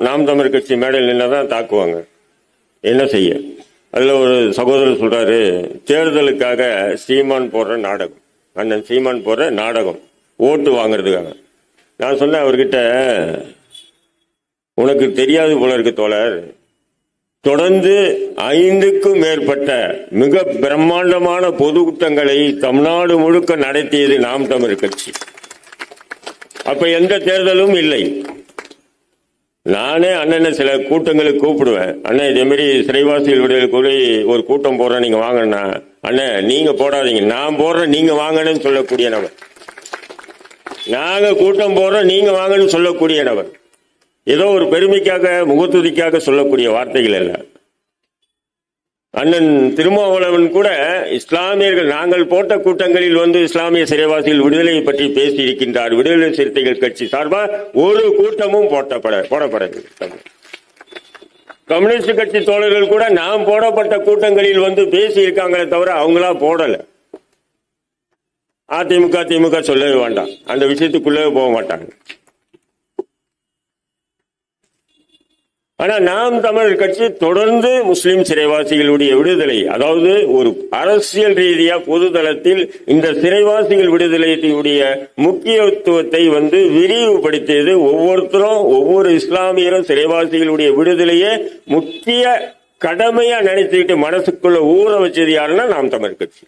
நாம் தமிழ் கட்சி மேடையில் நின்னதான் தாக்குவாங்க. என்ன செய்ய? அதில் ஒரு சகோதரர் சொல்கிறாரு தேர்தலுக்காக சீமான் போடுற நாடகம். அண்ணன் சீமான் போடுற நாடகம். ஓட்டு வாங்குறதுக்காக. நான் சொன்னேன் அவர்கிட்ட உனக்கு தெரியாது போல இருக்கு தோழர். தொடர்ந்து ஐந்துக்கும் மேற்பட்ட மிக பிரம்மாண்டமான பொதுக்கூட்டங்களை தமிழ்நாடு முழுக்க நடத்தியது நாம் தமிழ் கட்சி. அப்ப எந்த தேர்தலும் இல்லை. நானே அண்ணனை சில கூட்டங்களுக்கு கூப்பிடுவேன். அண்ணன் இதே மாதிரி சிறைவாசிகள் விடுதலை கூறி ஒரு கூட்டம் போடுறேன் நீங்க வாங்கண்ணா. அண்ணன் நீங்க போடாதீங்க. நான் போடுறேன் நீங்க வாங்கன்னு சொல்லக்கூடிய நபர். நாங்க கூட்டம் போடுறோம் நீங்க வாங்கன்னு சொல்லக்கூடிய நபர். ஏதோ ஒரு பெருமைக்காக முகத்துதிக்காக சொல்லக்கூடிய வார்த்தைகள் இல்லை அண்ணன் திருமாவளவன் கூட இஸ்லாமியர்கள் நாங்கள் போட்ட கூட்டங்களில் வந்து இஸ்லாமிய சிறைவாசிகள் விடுதலையை பற்றி பேசி இருக்கின்றார் விடுதலை சிறுத்தைகள் கட்சி சார்பாக ஒரு கூட்டமும் போட்டப்பட போடப்படவில்லை. கம்யூனிஸ்ட் கட்சி தோழர்கள் கூட நாம் போடப்பட்ட கூட்டங்களில் வந்து பேசி இருக்காங்களே தவிர அவங்களா போடல. அதிமுக திமுக சொல்லவே வேண்டாம். அந்த விஷயத்துக்குள்ளே போக மாட்டாங்க. ஆனா நாம் தமிழர் கட்சி தொடர்ந்து முஸ்லிம் சிறைவாசிகளுடைய விடுதலை அதாவது ஒரு அரசியல் ரீதியா பொதுதளத்தில் இந்த சிறைவாசிகள் விடுதலையுடைய முக்கியத்துவத்தை வந்து விரிவுபடுத்தியது ஒவ்வொருத்தரும் ஒவ்வொரு இஸ்லாமியரும் சிறைவாசிகளுடைய விடுதலையே முக்கிய கடமையா நினைத்துக்கிட்டு மனசுக்குள்ள ஊற வச்சது யாருன்னா நாம் தமிழ் கட்சி.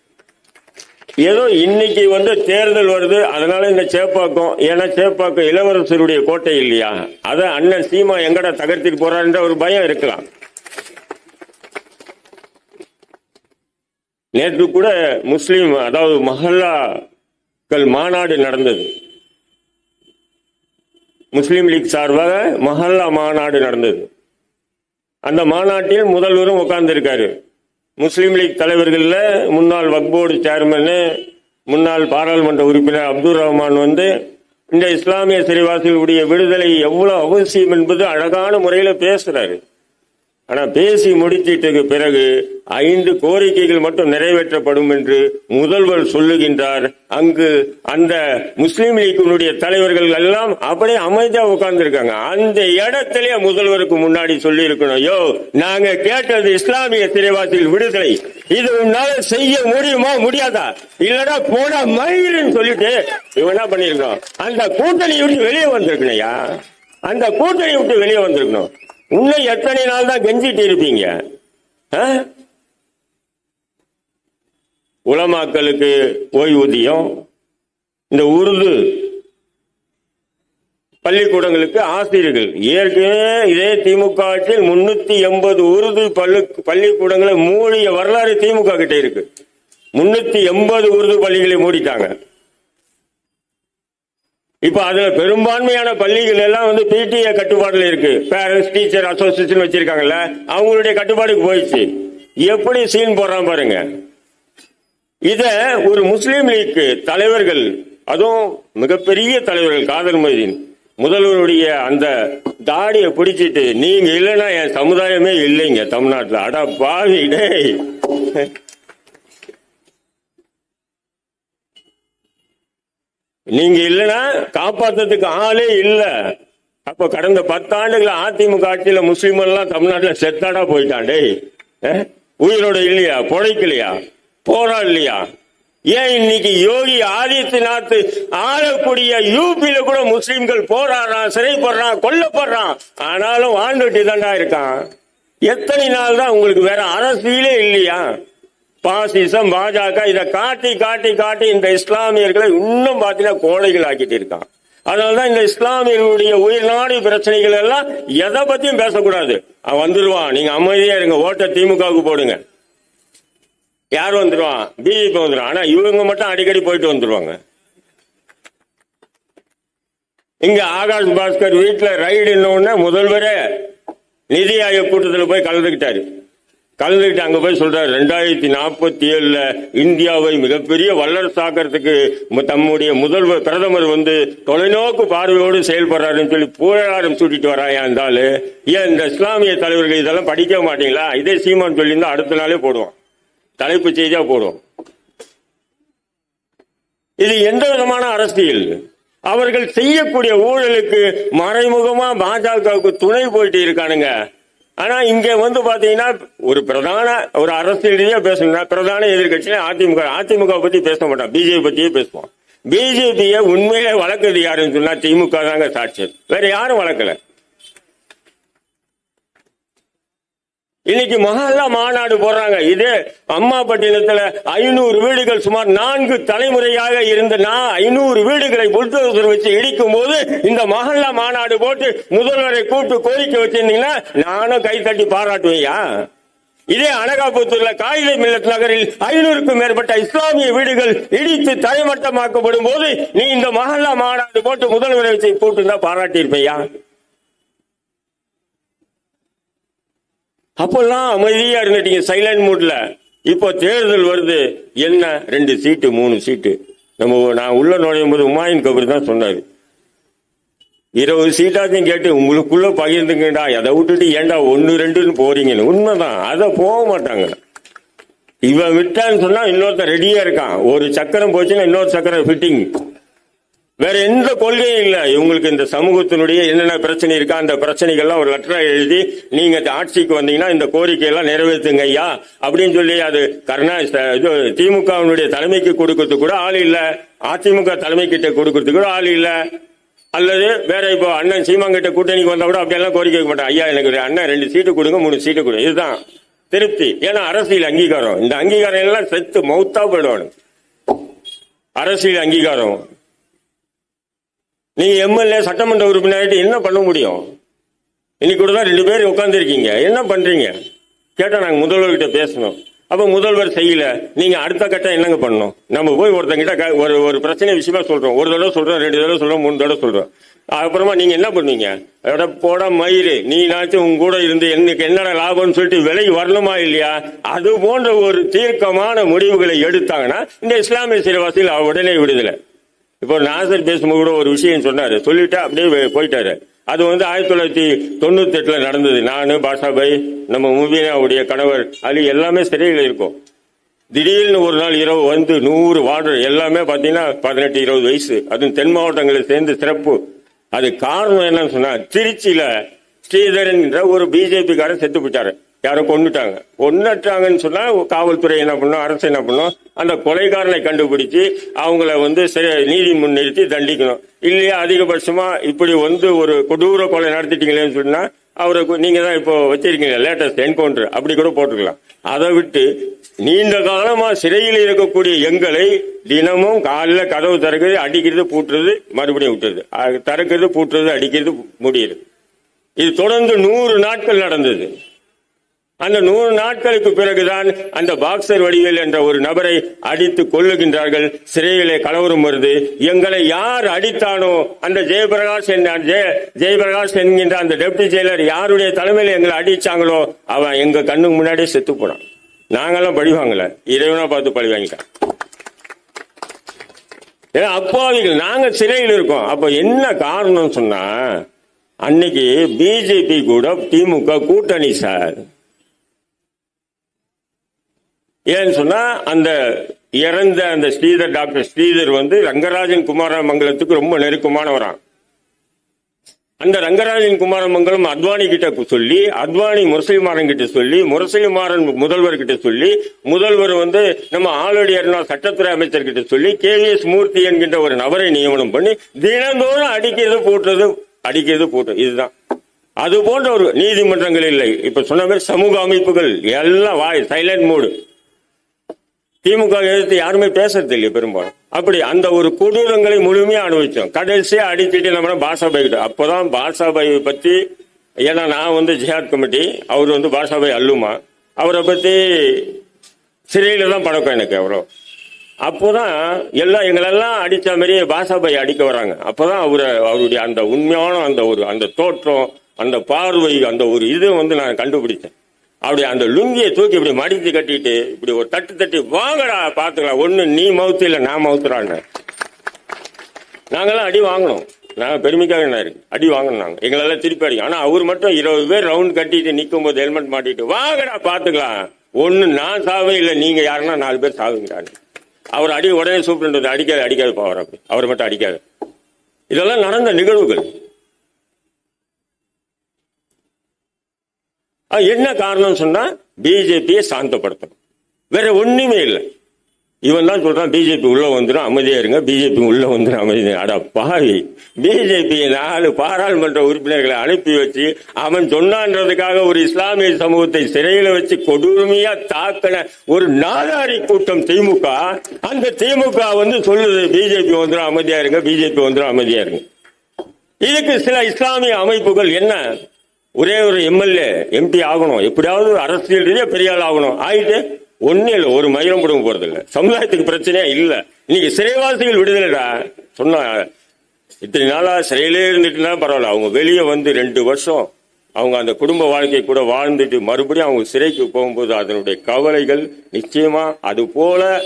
ஏதோ இன்னைக்கு வந்து தேர்தல் வருது அதனால இந்த சேப்பாக்கம் ஏன்னா சேப்பாக்கம் இளவரசருடைய கோட்டை இல்லையா? அத அண்ணன் சீமா எங்கடா தகர்த்திட்டு போறாருன்ற ஒரு பயம் இருக்கலாம். நேற்று கூட முஸ்லீம் அதாவது மஹல்லாக்கள் மாநாடு நடந்தது. முஸ்லீம் லீக் சார்பாக மஹல்லா மாநாடு நடந்தது. அந்த மாநாட்டில் முதல்வரும் உட்கார்ந்திருக்காரு. முஸ்லீம் லீக் தலைவர்களில் முன்னாள் வக்போர்டு சேர்மன் முன்னாள் பாராளுமன்ற உறுப்பினர் அப்துல் ரஹ்மான் வந்து இந்த இஸ்லாமிய சிறைவாசிகளுடைய விடுதலை எவ்வளவு அவசியம் என்பது அழகான முறையில் பேசுறாரு. ஆனா பேசி முடிச்சிட்டதுக்கு பிறகு ஐந்து கோரிக்கைகள் மட்டும் நிறைவேற்றப்படும் என்று முதல்வர் சொல்லுகின்றார். அங்கு அந்த முஸ்லீம் லீக்கினுடைய தலைவர்கள் எல்லாம் அப்படியே அமைதியா உட்கார்ந்துருக்காங்க. அந்த இடத்திலே முதல்வருக்கு முன்னாடி சொல்லி இருக்கணும் யோ நாங்க கேட்டது இஸ்லாமிய சிறைவாசிகள் விடுதலை. இது உன்னால செய்ய முடியுமா? முடியாதா? இல்லடா போடா மயிருன்னு சொல்லிட்டு இவன் என்ன பண்ணிருக்கோம் அந்த கூட்டணி விட்டு வெளியே வந்திருக்கணையா அந்த கூட்டணி விட்டு வெளியே வந்திருக்கணும். இன்னும் எத்தனை நாள் தான் கெஞ்சிட்டு இருப்பீங்க? ஆ? உலமாக்களுக்கு ஓய்வூதியம் இந்த உருது பள்ளிக்கூடங்களுக்கு ஆசிரியர்கள். ஏற்கனவே இதே திமுக ஆட்சியில் முன்னூத்தி எண்பது உருது பள்ளி பள்ளிக்கூடங்களை மூடிய வரலாறு திமுக கிட்ட இருக்கு. முன்னூத்தி எண்பது உருது பள்ளிகளை மூடிட்டாங்க. இப்ப அதுல பெரும்பான்மையான பள்ளிகள் எல்லாம் வந்து பிடிஏ கட்டுப்பாடுல இருக்கு. பேரண்ட்ஸ் டீச்சர் அசோசியேஷன் வச்சிருக்காங்கல்ல அவங்களுடைய கட்டுப்பாடுக்கு போயிடுச்சு. எப்படி சீன் போடுறான் பாருங்க. இத ஒரு முஸ்லீம் லீக் தலைவர்கள் அதுவும் மிகப்பெரிய தலைவர்கள் காதல் மொய்தீன் முதல்வருடைய அந்த தாடியை பிடிச்சிட்டு நீங்க இல்லைன்னா என் சமுதாயமே இல்லைங்க தமிழ்நாட்டுல. அடா பாவி நீங்க இல்லைன்னா காப்பாத்துறதுக்கு ஆளே இல்லை. அப்ப கடந்த பத்தாண்டுகள் அதிமுக ஆட்சியில முஸ்லீம் எல்லாம் தமிழ்நாட்டுல செத்தாடா போயிட்டாண்டே உயிரோட இல்லையா? பொழைக்கலையா? போராடலையா? இல்லையா ஏன் இன்னைக்கு யோகி ஆதித்யநாத் ஆளக்கூடிய யூபியில கூட முஸ்லிம்கள் போராடுறான் சிறைப்படுறான் கொல்லப்படுறான் ஆனாலும் வாழ்ந்துட்டு தாண்டா இருக்கான். எத்தனை நாள் தான் உங்களுக்கு வேற அரசியலே இல்லையா? பாசிசம் பாஜக இதை காட்டி காட்டி காட்டி இந்த இஸ்லாமியர்களை இன்னும் பார்த்தீங்கன்னா கோழைகள் ஆக்கிட்டு இருக்கான். அதனாலதான் இந்த இஸ்லாமியர்களுடைய உயிர்நாடி பிரச்சனைகள் எல்லாம் எதை பத்தியும் பேசக்கூடாது. அவன் வந்துருவான். நீங்க அமைதியா இருங்க. ஓட்ட திமுகவுக்கு போடுங்க. யார் வந்துருவான்? பிஜேபி வந்துடும் ஆனா இவங்க மட்டும் அடிக்கடி போயிட்டு வந்துருவாங்க. இங்க ஆகாஷ் பாஸ்கர் வீட்டுல ரைடு இன்னொன்னு முதல்வரே நிதி ஆயோக் கூட்டத்தில் போய் கலந்துகிட்டாரு கலந்துக்கிட்டு அங்க போய் சொல்றாரு ரெண்டாயிரத்தி நாற்பத்தி ஏழுல இந்தியாவை மிகப்பெரிய வல்லரசாக்கிறதுக்கு தம்முடைய முதல்வர் பிரதமர் வந்து தொலைநோக்கு பார்வையோடு செயல்படுறாருன்னு சொல்லி புகழாரம் சூட்டிட்டு வராயா இருந்தாலும் ஏன் இந்த இஸ்லாமிய தலைவர்கள் இதெல்லாம் படிக்க மாட்டீங்களா? இதே சீமான் சொல்லியிருந்தா அடுத்த நாளே போடுவோம் தலைப்பு செய்தியா போடுவோம். இது எந்த விதமான அரசியல்? அவர்கள் செய்யக்கூடிய ஊழலுக்கு மறைமுகமா பாஜகவுக்கு துணை போயிட்டு இருக்கானுங்க. ஆனா இங்க வந்து பாத்தீங்கன்னா ஒரு பிரதான ஒரு அரசியல் ரீதியா பேசணும்னா பிரதான எதிர்கட்சியில அதிமுக அதிமுக பத்தி பேச மாட்டான் பிஜேபி பத்தியே பேசுவோம். பிஜேபியை உண்மையிலே வளர்க்குறது யாருன்னு சொன்னா திமுக தாங்க சாட்சி. வேற யாரும் வளர்க்கல. இன்னைக்கு மஹல்லா மாநாடு போடுறாங்க. இதே அம்மாபட்டினத்துல ஐநூறு வீடுகள் சுமார் நான்கு தலைமுறையாக இருந்த நான் ஐநூறு வீடுகளை புல்டோசர் வச்சு இடிக்கும் போது இந்த மஹல்லா மாநாடு போட்டு முதல்வரை கூட்டு கோரிக்கை வச்சிருந்தீங்கன்னா நானும் கை தட்டி பாராட்டுவையா? இதே அனகாபுத்தூர்ல காயிலை மில்லத் நகரில் ஐநூறுக்கும் மேற்பட்ட இஸ்லாமிய வீடுகள் இடித்து தரைமட்டமாக்கப்படும் போது நீ இந்த மஹல்லா மாநாடு போட்டு முதல்வரை வச்சு கூட்டு தான் பாராட்டியிருப்பையா? அப்பெல்லாம் அமைதியா இருந்துட்டீங்க சைலண்ட் மூட்ல இப்போ தேர்தல் வருது. என்ன? ரெண்டு சீட்டு மூணு சீட்டு நம்ம நான் உள்ள நுழையும் போது உமாயின் கபூர் தான் சொன்னாரு. இருபது சீட்டாச்சும் கேட்டு உங்களுக்குள்ள பகிர்ந்துங்கடா அதை விட்டுட்டு ஏன்டா ஒன்னு ரெண்டுன்னு போறீங்கன்னு. உண்மைதான். அதை போக மாட்டாங்க. இவன் விட்டான்னு சொன்னா இன்னொருத்தன் ரெடியா இருக்கான். ஒரு சக்கரம் போச்சுன்னா இன்னொரு சக்கரம் ஃபிட்டிங் வேற எந்த கொள்கையும் இல்ல. இவங்களுக்கு இந்த சமூகத்தினுடைய என்னென்ன பிரச்சனை இருக்கா அந்த பிரச்சனைகள்லாம் ஒரு லெட்டரா எழுதி நீங்க ஆட்சிக்கு வந்தீங்கன்னா இந்த கோரிக்கை எல்லாம் நிறைவேற்றுங்க ஐயா அப்படின்னு சொல்லி அது கருணா இது திமுகவினுடைய தலைமைக்கு கொடுக்கறது கூட ஆள் இல்ல. அதிமுக தலைமை கிட்ட கொடுக்கறது கூட ஆள் இல்ல. அல்லது வேற இப்போ அண்ணன் சீமாங்கிட்ட கூட்டணிக்கு வந்தா கூட அப்படியெல்லாம் கோரிக்கை வைக்க மாட்டேன் ஐயா எனக்கு அண்ணன் ரெண்டு சீட்டு கொடுங்க மூணு சீட்டு கொடுங்க. இதுதான் திருப்தி. ஏன்னா அரசியல் அங்கீகாரம். இந்த அங்கீகாரம் எல்லாம் செத்து மௌத்தா போயிடுவானு அரசியல் அங்கீகாரம். நீங்க எம்எல்ஏ சட்டமன்ற உறுப்பினர்கிட்ட என்ன பண்ண முடியும்? இன்னைக்கு கூட தான் ரெண்டு பேரும் உட்காந்துருக்கீங்க என்ன பண்றீங்க? கேட்டா நாங்க முதல்வர்கிட்ட பேசணும். அப்ப முதல்வர் செய்யல. நீங்க அடுத்த கட்டம் என்னங்க பண்ணணும்? நம்ம போய் ஒருத்தங்கிட்ட க- ஒரு ஒரு பிரச்சனை விஷயமா சொல்றோம். ஒரு தடவை சொல்றோம் ரெண்டு தடவை சொல்றோம் மூணு தடவை சொல்றோம். அப்புறமா நீங்க என்ன பண்ணுவீங்க? அதோட போட மயிறு. நீ நாச்சும் உங்க கூட இருந்து எனக்கு என்னடா லாபம்னு சொல்லிட்டு விலை வரணுமா இல்லையா? அது போன்ற ஒரு தீர்க்கமான முடிவுகளை எடுத்தாங்கன்னா இந்த இஸ்லாமிய சிறைவாசிகள் உடனே விடுதலை. இப்போ நாசர் பேசும்போது கூட ஒரு விஷயம் சொன்னாரு. சொல்லிட்டு அப்படியே போயிட்டாரு. அது வந்து ஆயிரத்தி தொள்ளாயிரத்தி தொண்ணூத்தி எட்டுல நடந்தது. நானு பாஷாபாய் நம்ம முபீனாவுடைய கணவர் அலி எல்லாமே சிறையில் இருக்கும். திடீர்னு ஒரு நாள் இரவு வந்து நூறு வார்டர் எல்லாமே பாத்தீங்கன்னா பதினெட்டு இருபது வயசு. அதுவும் தென் மாவட்டங்களை சேர்ந்து சிறப்பு. அது காரணம் என்னன்னு சொன்னா திருச்சியில ஸ்ரீதரன் என்ற ஒரு பிஜேபி காரன் செத்து போயிட்டாரு. யாரோ கொண்டுட்டாங்க கொண்டுட்டாங்கன்னு சொன்னா காவல்துறை என்ன பண்ணும் அரசு என்ன பண்ணும் அந்த கொலைகாரனை கண்டுபிடிச்சு அவங்கள வந்து நீதி முன்னிறுத்தி தண்டிக்கணும். இல்லையா அதிகபட்சமா இப்படி வந்து ஒரு கொடூர கொலை நடத்திட்டீங்களேன்னு சொன்னா அவரை நீங்க தான் இப்போ வச்சிருக்கீங்க லேட்டஸ்ட் என்கவுண்டர் அப்படி கூட போட்டுக்கலாம். அதை விட்டு நீண்ட காலமா சிறையில் இருக்கக்கூடிய எங்களை தினமும் காலைல கதவு திறக்கிறது அடிக்கிறது பூட்டுறது மறுபடியும் விட்டுறது. திறக்கிறது பூட்டுறது அடிக்கிறது முடியுது இது தொடர்ந்து நூறு நாட்கள் நடந்தது. அந்த நூறு நாட்களுக்கு பிறகுதான் அந்த பாக்ஸர் வடிவேல் என்ற ஒரு நபரை அடித்து கொள்ளுகின்றார்கள் சிறையிலே கலவரம் வருது. எங்களை யார் அடித்தானோ அந்த ஜெயபிரகாஷ் என்ற ஜெயபிரகாஷ் என்கின்ற அந்த டெப்டி ஜெயிலர் யாருடைய தலைமையில் எங்களை அடிச்சாங்களோ அவன் எங்க கண்ணுக்கு முன்னாடியே செத்து போனான். நாங்கெல்லாம் பழிவாங்கல இறைவனா பார்த்து பழி வாங்கிட்டான். ஏன்னா அப்பாவிகள் நாங்க சிறையில் இருக்கோம். அப்ப என்ன காரணம் சொன்னா அன்னைக்கு பிஜேபி கூட திமுக கூட்டணி சார் ஏன்னு சொன்னா அந்த இறந்த அந்த ஸ்ரீதர் டாக்டர் ஸ்ரீதர் வந்து ரங்கராஜன் குமாரமங்கலத்துக்கு ரொம்ப நெருக்கமானவரான் அந்த ரங்கராஜன் குமாரமங்கலம் அத்வானி கிட்ட சொல்லி அத்வானி முரசலிமாறன் கிட்ட சொல்லி முரசலிமாறன் முதல்வர் கிட்ட சொல்லி முதல்வர் வந்து நம்ம ஆளுடைய சட்டத்துறை அமைச்சர் கிட்ட சொல்லி கே. எஸ். மூர்த்தி என்கின்ற ஒரு நபரை நியமனம் பண்ணி தினந்தோறும் அடிக்கிறது போட்டது அடிக்கிறது போட்டது இதுதான். அது போன்ற ஒரு நீதிமன்றங்கள் இல்லை. இப்ப சொன்ன மாதிரி சமூக அமைப்புகள் எல்லாம் வாய் சைலண்ட் மூடு திமுக எதிர்த்து யாருமே பேசுறது இல்லையா பெரும்பாலும். அப்படி அந்த ஒரு கொடூரங்களை முழுமையா அனுபவிச்சோம். கடைசியா அடிச்சுட்டு நம்ம பாஷாபாய் கிட்ட அப்போதான் பாஷாபாய் பத்தி ஏன்னா நான் வந்து ஜிஹாத் கமிட்டி அவர் வந்து பாஷாபாய் அல்லுமா. அவரை பத்தி சிறையில தான் பழக்கம் எனக்கு அவரோ அப்போதான் எல்லாம் எங்களெல்லாம் அடித்த மாதிரியே பாஷாபாய் அடிக்க வராங்க. அப்போதான் அவரை அவருடைய அந்த உண்மையான அந்த ஒரு அந்த தோற்றம் அந்த பார்வை அந்த ஒரு இது வந்து நான் கண்டுபிடிச்சேன். அப்படி அந்த லுங்கியை தூக்கி இப்படி மடித்து கட்டிட்டு இப்படி ஒரு தட்டு தட்டி வாங்கடா பாத்துக்கலாம் ஒண்ணு நீ மவுத்து இல்ல நான் மவுத்துறான்னு நாங்கெல்லாம் அடி வாங்கணும் நாங்கள் பெருமைக்காக என்ன இருக்கு. அடி வாங்கணும் நாங்க. எங்களெல்லாம் திருப்பி அடிக்கும் ஆனா அவர் மட்டும் இருபது பேர் ரவுண்ட் கட்டிட்டு நிற்கும் போது ஹெல்மெட் மாட்டிட்டு வாங்கடா பாத்துக்கலாம் ஒண்ணு நான் சாவே இல்ல நீங்க யாருன்னா நாலு பேர் சாவுங்கிறாங்க அவர் அடி உடனே சூப்பிட்டு அடிக்காது அடிக்காது போவார் அப்படி. அவர் மட்டும் அடிக்காது. இதெல்லாம் நடந்த நிகழ்வுகள். என்ன காரணம் சொன்னா பிஜேபியை சாந்தப்படுத்தணும். வேற ஒண்ணுமே இல்லை. இவன் தான் சொல்றான் பிஜேபி உள்ள வந்துடும் அமைதியா இருங்க பிஜேபி உள்ள வந்துடும் அமைதியா அட பாவி. பிஜேபி நாலு பாராளுமன்ற உறுப்பினர்களை அனுப்பி வச்சு அவன் சொன்னான்றதுக்காக ஒரு இஸ்லாமிய சமூகத்தை சிறையில வச்சு கொடுமையா தாக்கின ஒரு நாதாரி கூட்டம் திமுக. அந்த திமுக வந்து சொல்லுது பிஜேபி வந்துடும் அமைதியா இருங்க பிஜேபி வந்துடும் அமைதியா இருங்க. இதுக்கு சில இஸ்லாமிய அமைப்புகள் என்ன? ஒரே ஒரு எம்எல்ஏ எம்பி ஆகணும். எப்படியாவது அரசியல் பெரிய ஆள் ஆகணும். ஆயிட்டு ஒன்றும் இல்லை ஒரு மயிரம் கொடுக்க போறது இல்லை சமுதாயத்துக்கு பிரச்சனையா இல்ல. இன்னைக்கு சிறைவாசிகள் விடுதலைடா. சொன்னா இத்தனை நாளா சிறையிலே இருந்துட்டுனா பரவாயில்ல. அவங்க வெளியே வந்து ரெண்டு வருஷம் அவங்க அந்த குடும்ப வாழ்க்கை கூட வாழ்ந்துட்டு மறுபடியும் அவங்க சிறைக்கு போகும்போது அதனுடைய கவலைகள் நிச்சயமா அது போல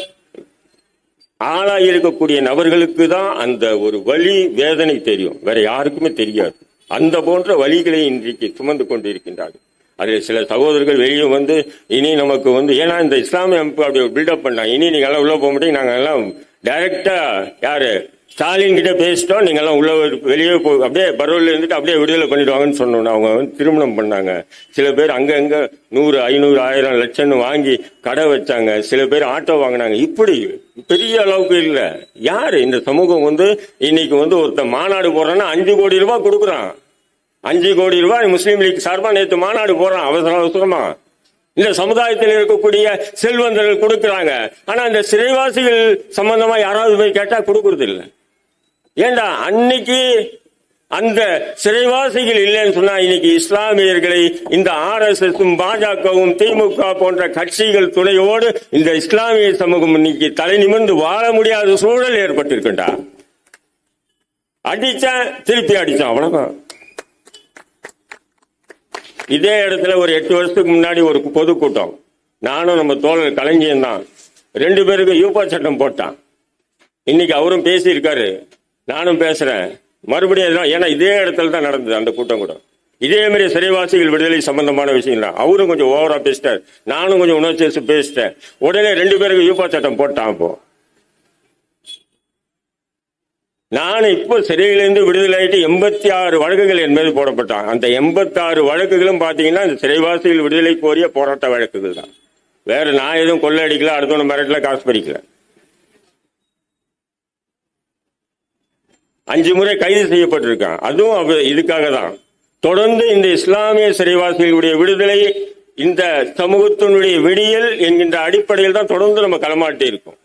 ஆளாகி இருக்கக்கூடிய நபர்களுக்கு தான் அந்த ஒரு வழி வேதனை தெரியும். வேற யாருக்குமே தெரியாது. அந்த போன்ற வழிகளை இன்றைக்கு சுமந்து கொண்டு இருக்கின்றார்கள் அதில் சில சகோதரர்கள் வெளியே வந்து இனி நமக்கு வந்து ஏன்னா இந்த இஸ்லாமிய அமைப்பு அப்படி பில்டப் பண்ணாங்க. இனி நீங்க எல்லாம் உள்ள போக முடியும் நாங்க எல்லாம் டைரக்டா யாரு? ஸ்டாலின் கிட்ட பேசிட்டோம் நீங்க எல்லாம் உள்ள வெளியே போ அப்படியே பரோல்ல இருந்துட்டு அப்படியே விடுதலை பண்ணிடுவாங்கன்னு சொன்னோம். அவங்க வந்து திருமணம் பண்ணாங்க. சில பேர் அங்க அங்க நூறு ஐநூறு ஆயிரம் லட்சம்னு வாங்கி கடை வச்சாங்க. சில பேர் ஆட்டோ வாங்கினாங்க. இப்படி பெரிய அளவுக்கு இல்ல. யாரு இந்த சமூகம் வந்து இன்னைக்கு வந்து ஒருத்தன் மாநாடு போடுறான்னா அஞ்சு கோடி ரூபாய் கொடுக்குறான். அஞ்சு கோடி ரூபாய் முஸ்லீம் லீக் சார்பா நேற்று மாநாடு போறான் அவசர அவசரமா. இந்த சமுதாயத்தில் இருக்கக்கூடிய செல்வந்தர்கள் கொடுக்குறாங்க. ஆனா இந்த சிறைவாசிகள் சம்பந்தமா யாராவது போய் கேட்டா கொடுக்கறது இல்லை ஏண்டா அன்னைக்கு அந்த சிறைவாசிகள் இல்லைன்னு சொன்னா இன்னைக்கு இஸ்லாமியர்களை இந்த ஆர் எஸ் எஸும் பாஜகவும் திமுக போன்ற கட்சிகள் துணையோடு இந்த இஸ்லாமிய சமூகம் இன்னைக்கு தலை நிமிர்ந்து வாழ முடியாத சூழல் ஏற்பட்டிருக்குண்டா. அடிச்சான் திருப்பி அடிச்சான் அவ்வளவுதான். இதே இடத்துல ஒரு எட்டு வருஷத்துக்கு முன்னாடி ஒரு பொதுக்கூட்டம். நானும் நம்ம தோழர் கலைஞன் தான். ரெண்டு பேருக்கும் யூபா சட்டம் போட்டான். இன்னைக்கு அவரும் பேசியிருக்காரு. நானும் பேசுறேன். மறுபடியும் ஏன்னா இதே இடத்துல தான் நடந்தது அந்த கூட்டம் கூட. இதே மாதிரி சிறைவாசிகள் விடுதலை சம்பந்தமான விஷயம் தான் அவரும் கொஞ்சம் ஓவரா பேசிட்டார். நானும் கொஞ்சம் உணர்ச்சி பேசிட்டேன். உடனே ரெண்டு பேருக்கு யூபா சட்டம் போட்டான் அப்போ. நான் இப்போ சிறையிலிருந்து விடுதலை ஆகிட்டு எண்பத்தி ஆறு வழக்குகள் என் மீது போடப்பட்டான். அந்த எண்பத்தி ஆறு வழக்குகளும் பாத்தீங்கன்னா இந்த சிறைவாசிகள் விடுதலை கோரிய போராட்ட வழக்குகள் தான். வேற நான் எதுவும் கொள்ளை அடிக்கல அடுத்தவன மிரட்டல காசு பறிக்கல. அஞ்சு முறை கைது செய்யப்பட்டிருக்கான். அதுவும் இதுக்காக தான் தொடர்ந்து இந்த இஸ்லாமிய சிறைவாசிகளுடைய விடுதலை இந்த சமூகத்தினுடைய விடியல் என்கின்ற அடிப்படையில் தான் தொடர்ந்து நம்ம களமாட்டி இருக்கோம்.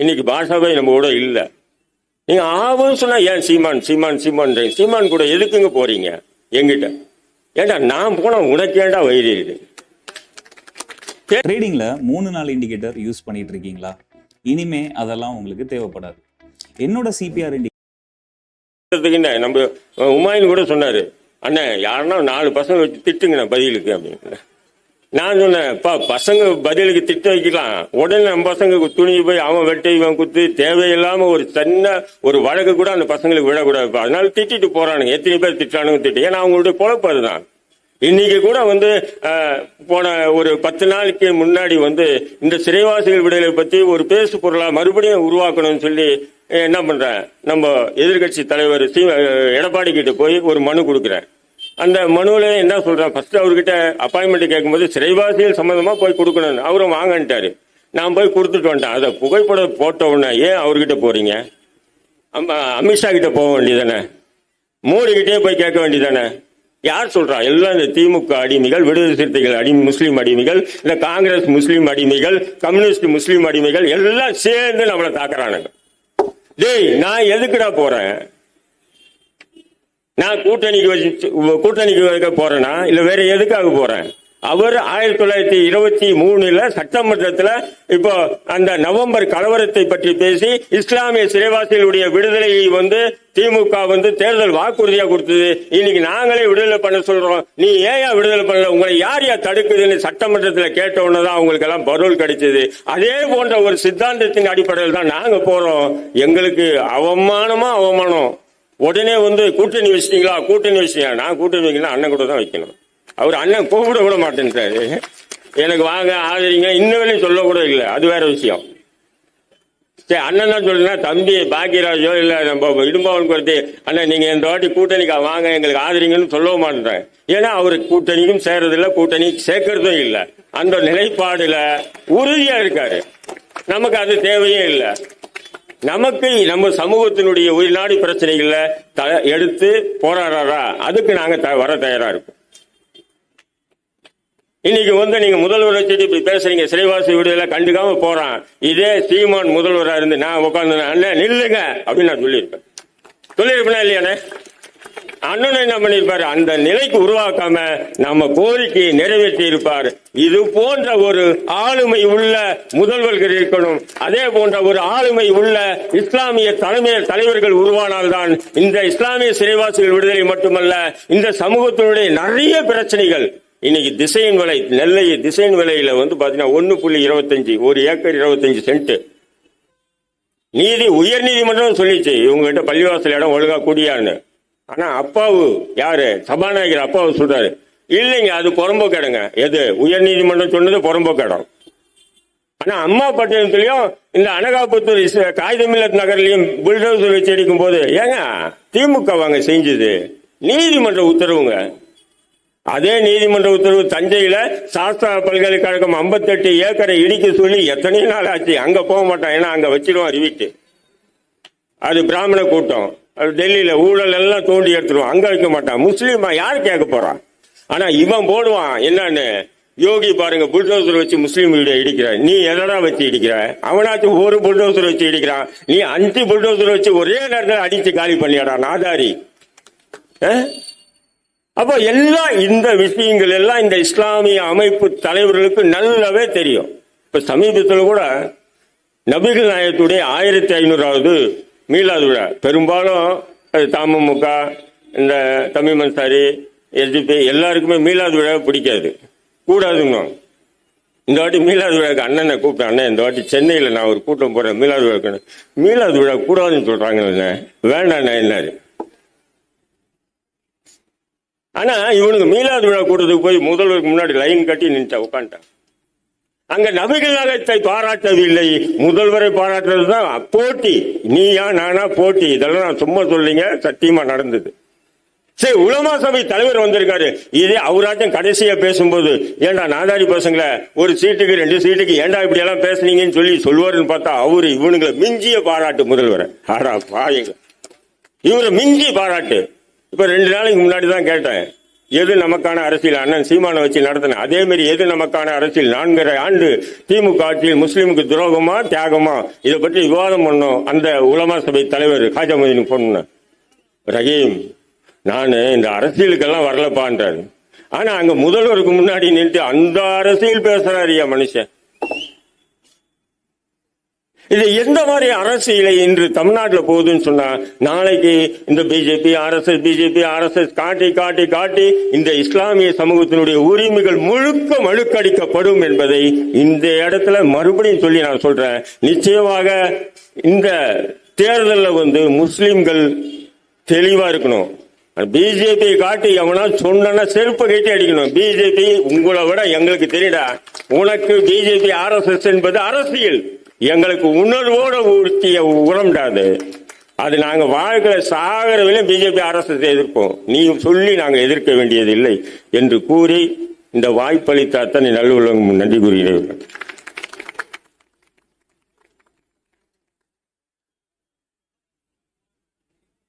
இன்னைக்கு பாஷாவை நம்ம கூட இல்லை. நீங்க ஆவும் சொன்னா ஏன் சீமான் சீமான் சீமான் சீமான் கூட எதுக்குங்க போறீங்க? எங்கிட்ட ஏண்டா நான் போனா உனக்கு ஏண்டா வயிறு ட்ரேடிங்ல மூணு நாள் இண்டிகேட்டர் யூஸ் பண்ணிட்டு இருக்கீங்களா? இனிமே அதெல்லாம் உங்களுக்கு தேவைப்படாது. என்னோட சிபிஆர் என்ன நம்ம உமாயின் கூட சொன்னாரு. அண்ணன் யாருன்னா நாலு பசங்க வச்சு திட்டுங்கண்ணா பதிலுக்கு அப்படின்னு. நான் சொன்னேன்ப்பா பசங்க பதிலுக்கு திட்ட வைக்கலாம். உடனே நம்ம பசங்க துணி போய் அவன் வெட்டை இவன் குத்து தேவையில்லாம ஒரு சின்ன ஒரு வழக்கு கூட அந்த பசங்களுக்கு விடக்கூடாது. அதனால திட்டிட்டு போறானுங்க. எத்தனை பேர் திட்டானுங்க திட்டு ஏன்னா அவங்களுடைய பொழப்பு அதுதான் இன்னைக்கு கூட வந்து போன ஒரு பத்து நாளைக்கு முன்னாடி வந்து இந்த சிறைவாசிகள் விடுதலை பத்தி ஒரு பேசு பொருளா மறுபடியும் உருவாக்கணும்னு சொல்லி என்ன பண்றேன் நம்ம எதிர்கட்சி தலைவர் சி எடப்பாடி கிட்ட போய் ஒரு மனு கொடுக்குறேன் அந்த மனுவில் என்ன சொல்றேன் ஃபர்ஸ்ட் அவர்கிட்ட அப்பாயின்மெண்ட் கேட்கும்போது சிறைவாசிகள் சம்பந்தமா போய் கொடுக்கணும் அவரும் வாங்கன்ட்டாரு. நான் போய் கொடுத்துட்டு வந்துட்டேன். அதை புகைப்படம் போட்ட உடனே ஏன் அவர்கிட்ட போறீங்க? அம்மா அமித்ஷா கிட்ட போக வேண்டியதானே மோடி கிட்டே போய் கேட்க வேண்டியதானே யார் சொல்றா? எல்லாம் இந்த திமுக அடிமைகள் விடுதலை சிறுத்தைகள் அடி முஸ்லீம் அடிமைகள் இந்த காங்கிரஸ் முஸ்லீம் அடிமைகள் கம்யூனிஸ்ட் முஸ்லீம் அடிமைகள் எல்லாம் சேர்ந்து நம்மளை தாக்குறானுங்க. டேய் நான் எதுக்குடா போறேன்? நான் கூட்டணிக்கு வச்சு கூட்டணிக்கு வைக்க போறேனா? இல்ல வேற எதுக்காக போறேன்? அவர் ஆயிரத்தி தொள்ளாயிரத்தி இருபத்தி மூணுல சட்டமன்றத்துல இப்போ அந்த நவம்பர் கலவரத்தை பற்றி பேசி இஸ்லாமிய சிறைவாசிகளுடைய விடுதலையை வந்து திமுக வந்து தேர்தல் வாக்குறுதியா கொடுத்தது. இன்னைக்கு நாங்களே விடுதலை பண்ண சொல்றோம். நீ ஏன் விடுதலை பண்ணல? உங்களை யார் யார் தடுக்குதுன்னு சட்டமன்றத்தில் கேட்ட உடனே தான் அவங்களுக்கு எல்லாம் பரோல் கிடைச்சது. அதே போன்ற ஒரு சித்தாந்தத்தின் அடிப்படையில் தான் நாங்க போறோம். எங்களுக்கு அவமானமா அவமானம். உடனே வந்து கூட்டணி வச்சிட்டீங்களா? கூட்டணி வச்சிட்டீங்களா? நான் கூட்டணி வைக்கணும் அண்ணன் கூட தான் வைக்கணும். அவர் அண்ணன் கூப்பிட விட மாட்டேன்ட்டாரு எனக்கு வாங்க ஆதரிங்க இன்ன வரையும் சொல்ல கூட இல்லை. அது வேற விஷயம். சரி அண்ணன் தான் சொல்லுனா தம்பி பாக்கியராஜோ இல்லை நம்ம இடும்பாவன் குறித்து அண்ணன் நீங்கள் இந்த வாட்டி கூட்டணிக்கா வாங்க எங்களுக்கு ஆதரிங்கன்னு சொல்லவும் மாட்டேன். ஏன்னா அவர் கூட்டணிக்கும் சேர்றதில்லை கூட்டணி சேர்க்கறதும் இல்லை. அந்த நிலைப்பாடில் உறுதியாக இருக்காரு. நமக்கு அது தேவையே இல்லை. நமக்கு நம்ம சமூகத்தினுடைய உயிர்நாடி பிரச்சனைகள்ல த- எடுத்து போராடுறாரா? அதுக்கு நாங்கள் த- வர தயாரா இருக்கோம். இன்னைக்கு வந்து நீங்க முதல்வர் வச்சுட்டு இப்படி பேசுறீங்க. சிறைவாசி விடுதலை கண்டுக்காம போறான். இதே சீமான் முதல்வரா இருந்து நான் உட்காந்து அண்ணன் நில்லுங்க அப்படின்னு நான் சொல்லியிருப்பேன். சொல்லியிருப்பேனா இல்லையானே அண்ணன் என்ன பண்ணிருப்பாரு அந்த நிலைக்கு உருவாக்காம நம்ம கோரிக்கையை நிறைவேற்றி இருப்பார். இது போன்ற ஒரு ஆளுமை உள்ள முதல்வர்கள் இருக்கணும். அதே போன்ற ஒரு ஆளுமை உள்ள இஸ்லாமிய தலைமை தலைவர்கள் உருவானால்தான் இந்த இஸ்லாமிய சிறைவாசிகள் விடுதலை மட்டுமல்ல இந்த சமூகத்தினுடைய நிறைய பிரச்சனைகள் இன்னைக்கு திசையின் விலை நெல்லை திசையின் விலையில வந்து பாத்தீங்கன்னா ஒன்னு புள்ளி இருபத்தஞ்சு ஒரு ஏக்கர் இருபத்தஞ்சு சென்ட் நீதி உயர் நீதிமன்றம் சொல்லிச்சு. இவங்ககிட்ட பள்ளிவாசல் இடம் ஒழுங்கா குடியான்னு ஆனா அப்பாவு யாரு? சபாநாயகர் அப்பாவு சொல்றாரு. இல்லைங்க அது புறம்போக்கு இடங்க எது? உயர் நீதிமன்றம் சொன்னது புறம்போக்கு இடம் ஆனா அம்மா பட்டினத்துலயும் இந்த அனகாபுத்தூர் காகிதமில்லத் நகர்லயும் புல்டோசர் வச்சு அடிக்கும் போது ஏங்க திமுக வாங்க செஞ்சது? நீதிமன்ற உத்தரவுங்க. அதே நீதிமன்ற உத்தரவு தஞ்சையில சாஸ்திரா பல்கலைக்கழகம் 58 ஏக்கரை இடிக்க சொல்லி எத்தனை நாள் ஆச்சு. அங்க போக மாட்டான் ஏன்னா அங்க வச்சிருவோம் அறிவிட்டு அது பிராமண கூட்டம். அது டெல்லியில ஊழல் எல்லாம் தோண்டி எடுத்துருவான் அங்க வைக்க மாட்டான் முஸ்லீமா யார் கேட்க போறான் ஆனா இவன் போடுவான். என்னன்னு? யோகி பாருங்க புல்டோசர் வச்சு முஸ்லீம் வீடு இடிக்கிற. நீ எதனா வச்சு இடிக்கிற? அவனாச்சும் ஒரு புல்டோசர் வச்சு இடிக்கிறான். நீ அஞ்சு புல்டோசர் வச்சு ஒரே நேரத்தில் அடிச்சு காலி பண்ணியாடா நாதாரி. அப்போ எல்லாம் இந்த விஷயங்கள் எல்லாம் இந்த இஸ்லாமிய அமைப்பு தலைவர்களுக்கு நல்லாவே தெரியும். இப்ப சமீபத்தில் கூட நபிகள் நாயகத்துடைய ஆயிரத்தி ஐநூறாவது மீளாது விழா. பெரும்பாலும் அது தமுமுக இந்த தமிழ் மன்சாரி எஸ்டிபி எல்லாருக்குமே மீளாது விழாவை பிடிக்காது. கூடாதுங்க. இந்த வாட்டி மீளாது விழாக்கு அண்ணனை கூப்பிட்டேன். அண்ணன் இந்த வாட்டி சென்னையில் நான் ஒரு கூட்டம் போறேன். மீளாது விழாக்கு மீளாது விழா கூடாதுன்னு சொல்றாங்க வேண்டாண்ணா என்னாரு? ஆனா இவனுக்கு மீலாது விழா கூட்டத்துக்கு போய் முதல்வருக்கு முன்னாடி லைன் கட்டி நின்றுட்டா உட்காந்துட்டான் அங்க நபிகள் நாயகத்தை இல்லை முதல்வரை பாராட்டுறது தான் போட்டி. நீயா நானா போட்டி. இதெல்லாம் நான் சும்மா சொல்லிங்க சத்தியமா நடந்தது. சரி உலமா சபை தலைவர் வந்திருக்காரு. இதே அவராட்டம் கடைசியா பேசும்போது ஏன்டா நாதாரி பசங்கள ஒரு சீட்டுக்கு ரெண்டு சீட்டுக்கு ஏண்டா இப்படி எல்லாம் பேசுனீங்கன்னு சொல்லி சொல்லுவாருன்னு பார்த்தா அவரு இவனுங்களை மிஞ்சிய பாராட்டு முதல்வரை. ஆடா பாயுங்க இவரை மிஞ்சி பாராட்டு. இப்ப ரெண்டு நாளைக்கு முன்னாடி தான் கேட்டேன். எது நமக்கான அரசியல்? அண்ணன் சீமானை வச்சு நடத்தின அதே மாதிரி எது நமக்கான அரசியல்? நான்கரை ஆண்டு திமுக ஆட்சியில் முஸ்லீமுக்கு துரோகமா தியாகமா? இதை பற்றி விவாதம் பண்ணோம். அந்த உலமா சபை தலைவர் ஹாஜமுதீன் பொண்ணு ரஹீம் நான் இந்த அரசியலுக்கெல்லாம் வரலப்பான்றாரு ஆனா அங்க முதல்வருக்கு முன்னாடி நின்று அந்த அரசியல் பேசுறாரு மனுஷன். இது எந்த மாதிரி அரசியலை இன்று தமிழ்நாட்டில் போகுதுன்னு சொன்னா நாளைக்கு இந்த பிஜேபி ஆர்எஸ்எஸ் பிஜேபி ஆர்எஸ்எஸ் காட்டி காட்டி காட்டி இந்த இஸ்லாமிய சமூகத்தினுடைய உரிமைகள் முழுக்க மழுக்கடிக்கப்படும் என்பதை இந்த இடத்துல மறுபடியும் சொல்லி நான் சொல்றேன். நிச்சயமாக இந்த தேர்தலில் வந்து முஸ்லிம்கள் தெளிவா இருக்கணும். பிஜேபி காட்டி எவனா சொன்னா செருப்பு கட்டி அடிக்கணும். பிஜேபி உங்களை விட எங்களுக்கு தெரியடா. உனக்கு பிஜேபி ஆர்எஸ்எஸ் என்பது அரசியல். எங்களுக்கு உணர்வோட ஊற்றிய உரம்டாது அது. நாங்க வாழ்க்கை சாகரவிலும் பிஜேபி அரசு எதிர்ப்போம் நீ சொல்லி நாங்க எதிர்க்க வேண்டியதில்லை என்று கூறி இந்த வாய்ப்பளித்த அத்தனை நல்லுள்ளவங்க நன்றி கூறுகிறேன்.